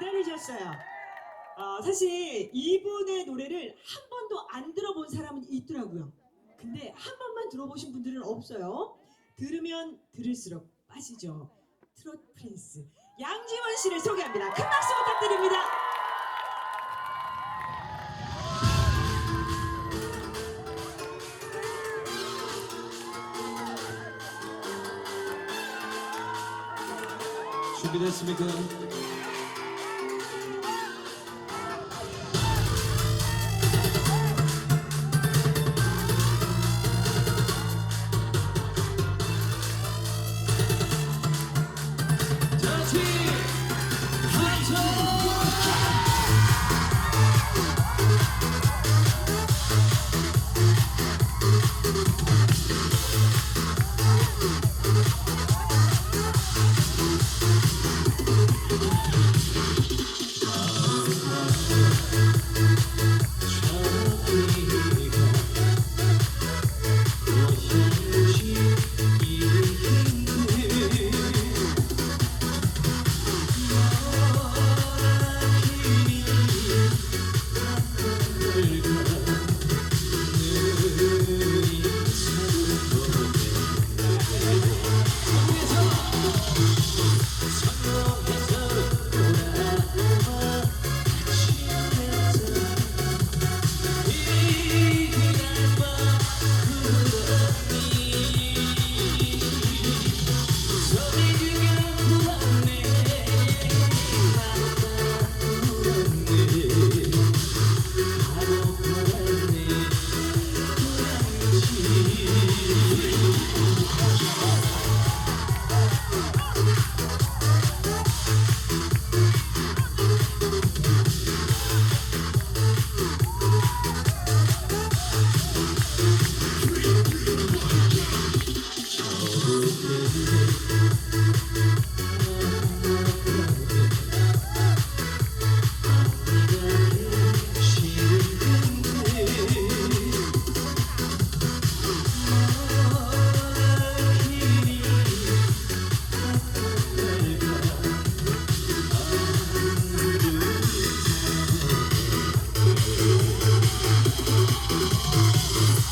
기다리셨어요. 어, 사실 이분의 노래를 한 번도 안 들어본 사람은 있더라고요. 근데 한 번만 들어보신 분들은 없어요. 들으면 들을수록 빠지죠. 트롯 프린스 양지원 씨를 소개합니다. 큰 박수 부탁드립니다. 준비됐습니까?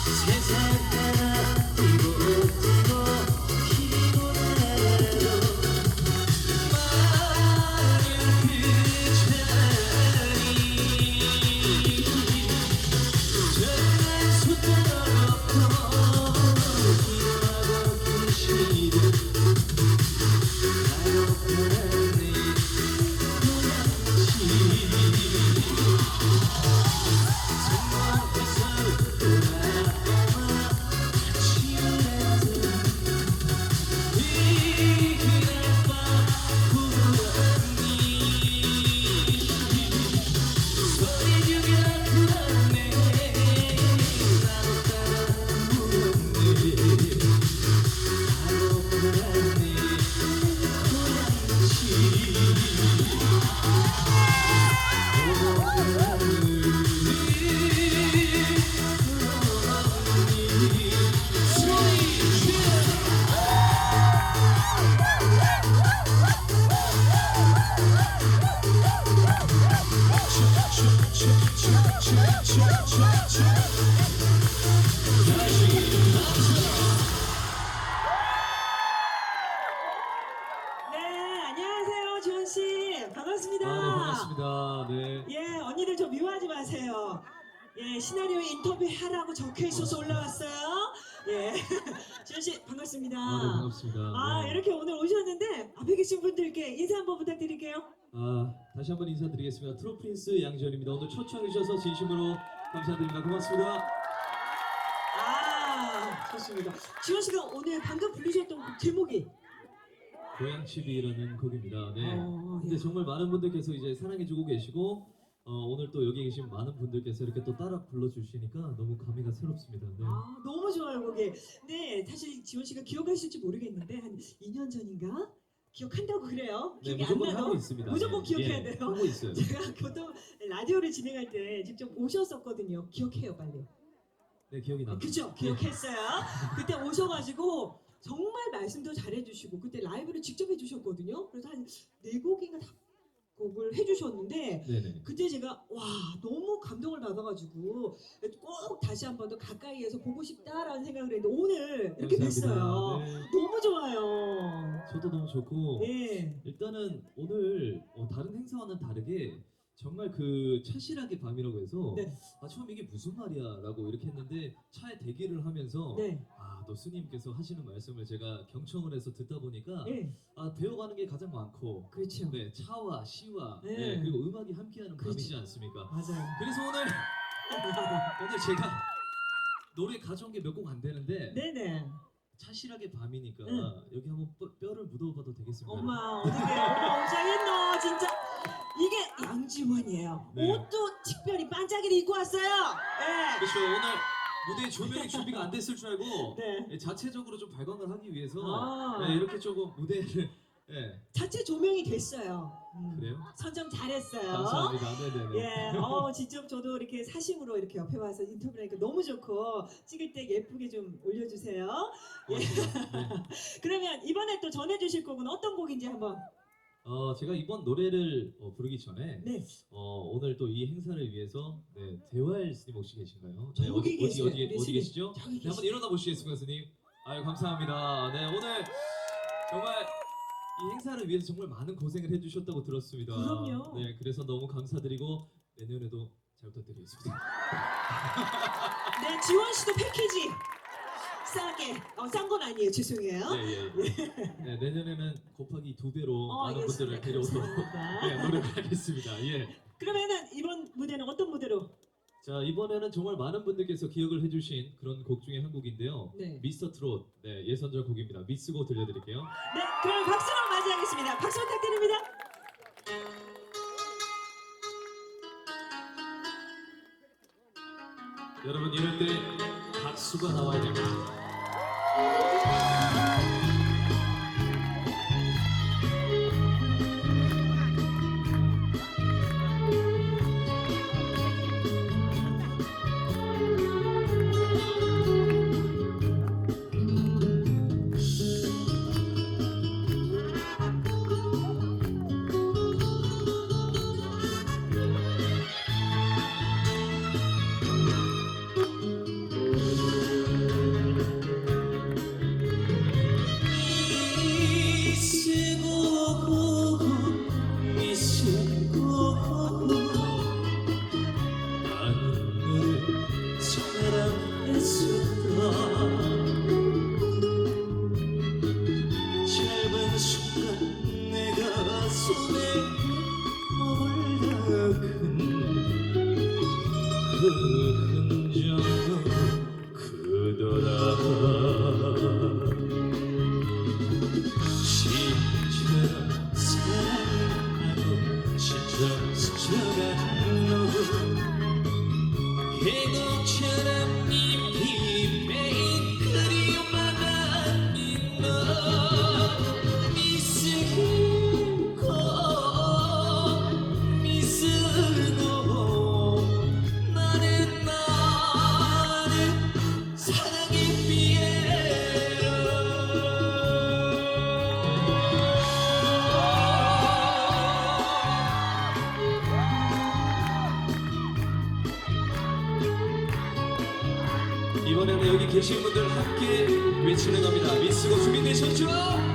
Yes, 네, 예, 시나리오 인터뷰 하라고 적혀 있어서 올라왔어요. 예, 지원 씨 반갑습니다. 아, 네, 반갑습니다. 아, 네. 이렇게 오늘 오셨는데 앞에 계신 분들께 인사 한번 부탁드릴게요. 아, 다시 한번 인사드리겠습니다. 트롯 프린스 양지원입니다. 오늘 초청해 주셔서 진심으로 감사드립니다. 고맙습니다. 아, 좋습니다. 지원 씨가 오늘 방금 부르셨던 곡 제목이 고향집이라는 곡입니다. 네. 어, 근데 예. 정말 많은 분들께서 이제 사랑해주고 계시고 어, 오늘 또 여기 계신 많은 분들께서 이렇게 또 따라 불러주시니까 너무 감회가 새롭습니다. 네. 아, 너무 좋아요, 곡이. 네, 사실 지원 씨가 기억하실지 모르겠는데 한 2년 전인가 기억한다고 그래요. 네, 기억이 무조건 안 나도 하고 있습니다. 무조건 네. 기억해야 예, 돼요. 하고 있어요. 제가 교통 라디오를 진행할 때 직접 오셨었거든요. 기억해요, 빨리. 네, 기억이 납니다. 그죠? 기억했어요. 그때 오셔가지고 정말 말씀도 잘해주시고 그때 라이브를 직접 해주셨거든요. 그래서 한 네 곡인가 다 곡을 해주셨는데 네네. 그때 제가 와 너무 감동을 받아가지고 꼭 다시 한 번 더 가까이에서 보고 싶다라는 생각을 했는데 오늘 이렇게. 됐어요. 네. 너무 좋아요. 저도 너무 좋고 예. 일단은 오늘 어, 다른 행사와는 다르게 정말 그 차실하게 밤이라고 해서 네. 아 처음 이게 무슨 말이야라고 이렇게 했는데 차에 대기를 하면서 네. 아또 스님께서 하시는 말씀을 제가 경청을 해서 듣다 보니까 예. 아 배워가는 게 가장 많고 그렇죠. 네 차와 시와 네. 네, 그리고 음악이 함께하는 그렇죠. 밤이지 않습니까? 맞아요. 그래서 오늘 오늘 제가 노래 가져온 게 몇 곡 안 되는데 네네. 차실하게 밤이니까 응. 여기 한번 뼈, 뼈를 묻어봐도 되겠습니까? 엄마 어떻게 엄마 엄청 했노 진짜 이게 양지원이에요. 네. 옷도 특별히 반짝이를 입고 왔어요. 예. 그렇죠 오늘 무대 조명이 준비가 안 됐을 줄 알고 네. 자체적으로 좀 발광을 하기 위해서 아. 네, 이렇게 조금 무대를 예 자체 조명이 됐어요. 음. 그래요? 선정 잘했어요. 감사합니다 네네네 예, 어, 직접 저도 이렇게 사심으로 이렇게 옆에 와서 인터뷰를 하니까 너무 좋고 찍을 때 예쁘게 좀 올려주세요. 고맙습니다. 네. 그러면 이번에 또 전해주실 곡은 어떤 곡인지 한번. 어 제가 이번 노래를 어, 부르기 전에 네, 어, 오늘 또 이 행사를 위해서 네, 대활 스님 혹시 계신가요? 저기 어디, 계세요. 어디, 어디, 네, 어디 스님. 계시죠? 저기 네, 한번. 일어나 보시겠습니까, 스님? 아유 감사합니다. 네 오늘 정말 이 행사를 위해서 정말 많은 고생을 해주셨다고 들었습니다. 그럼요. 네 그래서 너무 감사드리고 내년에도 잘 부탁드리겠습니다. 네, 지원 씨도 패키지 싸게. 어, 싼 건 아니에요. 죄송해요. 네, 예, 예. 네, 내년에는 곱하기 두 배로 어, 많은 알겠습니다. 분들을 데려오도록 감사합니다. 네, 노력하겠습니다. 예. 그러면은 이번 무대는 어떤 무대로? 자 이번에는 정말 많은 분들께서 기억을 해주신 그런 곡 중에 한 곡인데요. 네. 미스터 트롯 네, 예선절 곡입니다. 미스고 들려드릴게요. 네, 그럼 박수로 맞이하겠습니다. 박수 부탁드립니다. 여러분 이럴 때 박수가 나와야 됩니다. 미 이번에는 여기 계신 분들 함께 외치는 겁니다. 미스고 준비되셨죠?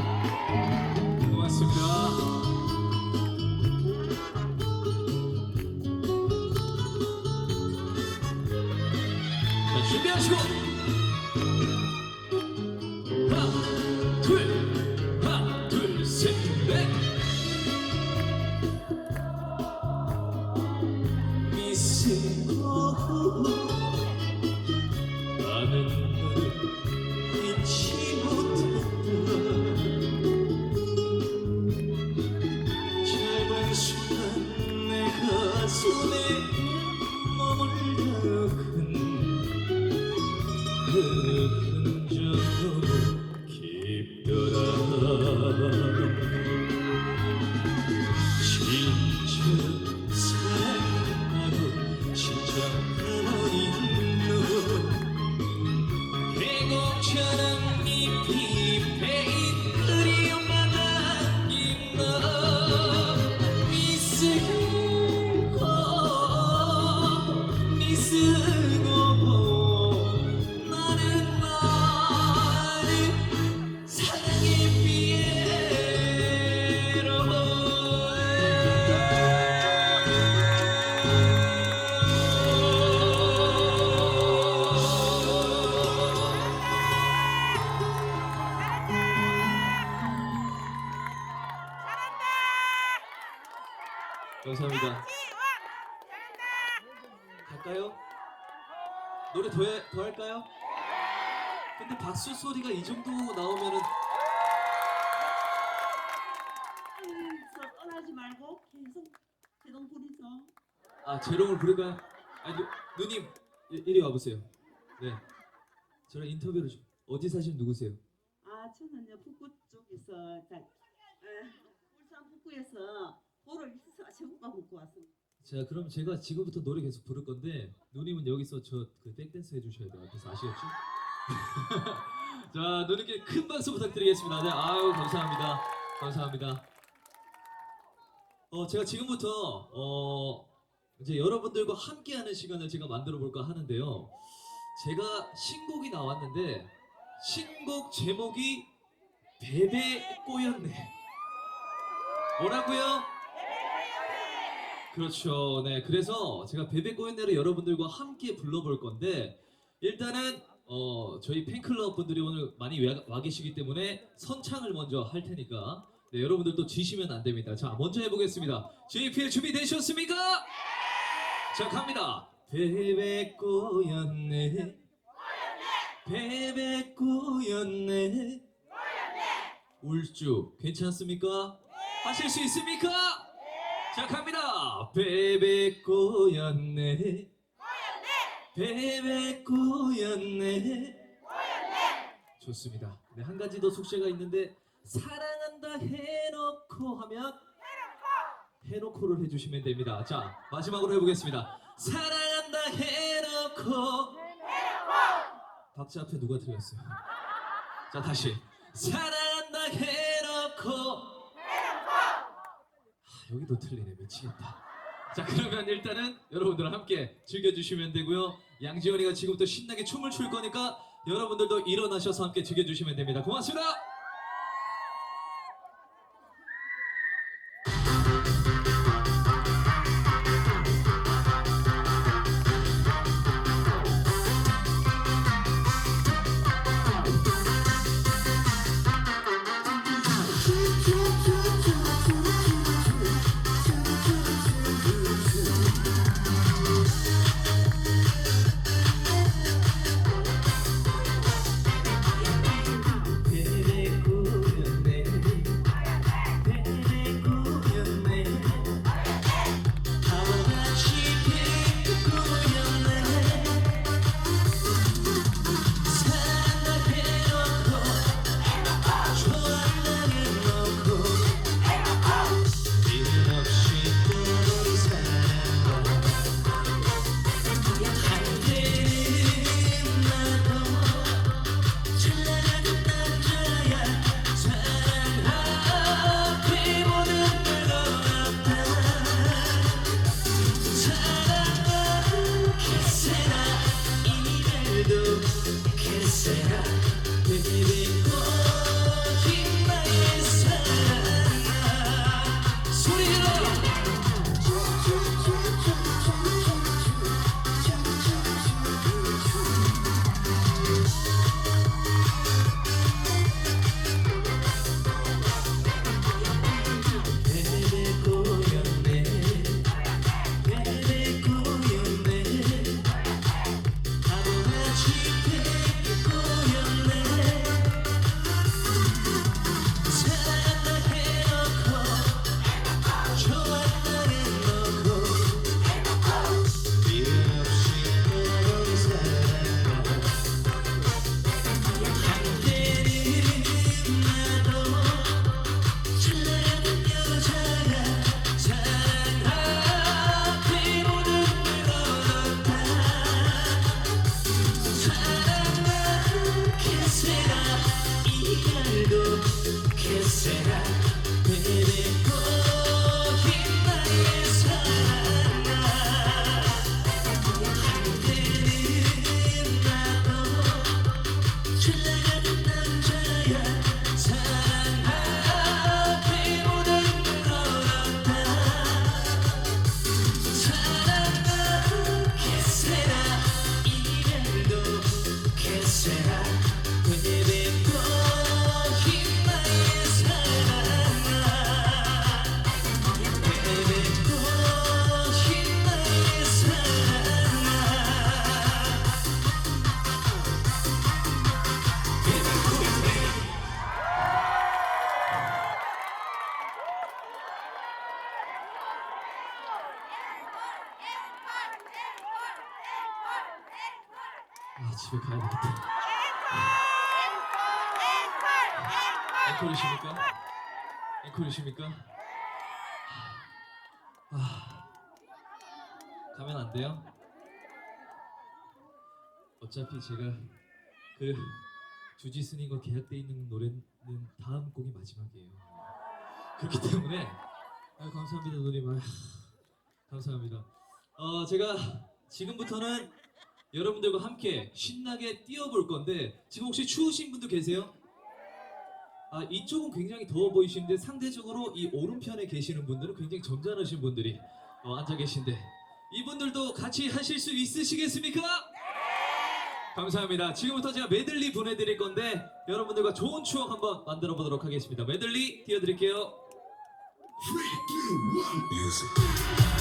감사합니다. 갈까요? 노래 더, 해- 더 할까요? 근데 박수 소리가 이 정도 나오면은 저 떠나지 말고 계속 제동 부리죠. 아 재롱을 부를까요? 아니 누, 누님 이- 이리 와보세요. 네, 저랑 인터뷰를 좀 어디 사시는 누구세요? 아 저는요 북구 쪽에서 자, 에, 울산 북구에서 보를 있어서 제국밥 먹고 왔습니다. 자 그럼 제가 지금부터 노래 계속 부를 건데 누님은 여기서 저 그 백댄스 해주셔야 돼요. 그래서 아시겠죠? 자 누님께 큰 박수 부탁드리겠습니다. 네, 아유 감사합니다. 감사합니다. 어 제가 지금부터 어 이제 여러분들과 함께하는 시간을 제가 만들어 볼까 하는데요. 제가 신곡이 나왔는데 신곡 제목이 베베 꼬였네. 뭐라고요? 그렇죠. 네. 그래서 제가 베베 꼬인네를 여러분들과 함께 불러볼 건데 일단은 어 저희 팬클럽 분들이 오늘 많이 와, 와 계시기 때문에 선창을 먼저 할 테니까 네, 여러분들도 지시면 안 됩니다. 자, 먼저 해보겠습니다. JPL 준비되셨습니까? 자, 갑니다. 베베 꼬였네. 베베 꼬였네. 울주 괜찮습니까? 하실 수 있습니까? 자 갑니다. 베베 꼬였네. 베베 꼬였네. 좋습니다. 네, 한 가지 더 숙제가 있는데 사랑한다 해놓고 하면 해놓고 를 해주시면 됩니다. 자 마지막으로 해보겠습니다. 사랑한다 해놓고 박자 앞에 누가 틀렸어요? 자 다시 사랑한다 해놓고 아, 여기도 틀리네 미치겠다. 자 그러면 일단은 여러분들 함께 즐겨주시면 되고요. 양지연이가 지금부터 신나게 춤을 출 거니까 여러분들도 일어나셔서 함께 즐겨주시면 됩니다. 고맙습니다. 집에 가야 되겠다. 앵콜이십니까? 앵콜이십니까? 아 가면 안 돼요? 어차피 제가 그 주지스님과 계약돼 있는 노래는 다음 곡이 마지막이에요. 그렇기 때문에 아, 감사합니다 누님. 아, 감사합니다. 어 제가 지금부터는 여러분들과 함께 신나게 뛰어볼 건데 지금 혹시 추우신 분도 계세요? 아 이쪽은 굉장히 더워 보이시는데 상대적으로 이 오른편에 계시는 분들은 굉장히 점잖으신 분들이 어, 앉아 계신데 이분들도 같이 하실 수 있으시겠습니까? 네! 감사합니다. 지금부터 제가 메들리 보내드릴 건데 여러분들과 좋은 추억 한번 만들어 보도록 하겠습니다. 메들리 띄워드릴게요. 3, 2, 1,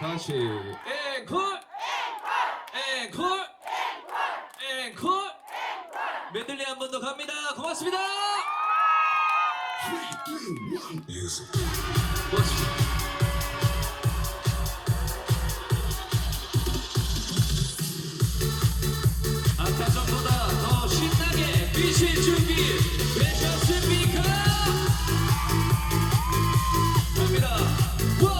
다시. 앵콜! 앵콜! 앵콜! 메들리 한 번 더 갑니다. 고맙습니다! 고맙습니다. Whoa!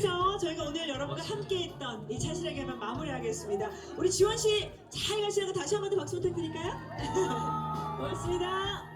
해서 저희가 오늘 여러분과. 함께했던 이 차실에게만 마무리하겠습니다. 우리 지원 씨 잘 가시라고 다시 한 번 더 박수 부탁드릴까요? 고맙습니다.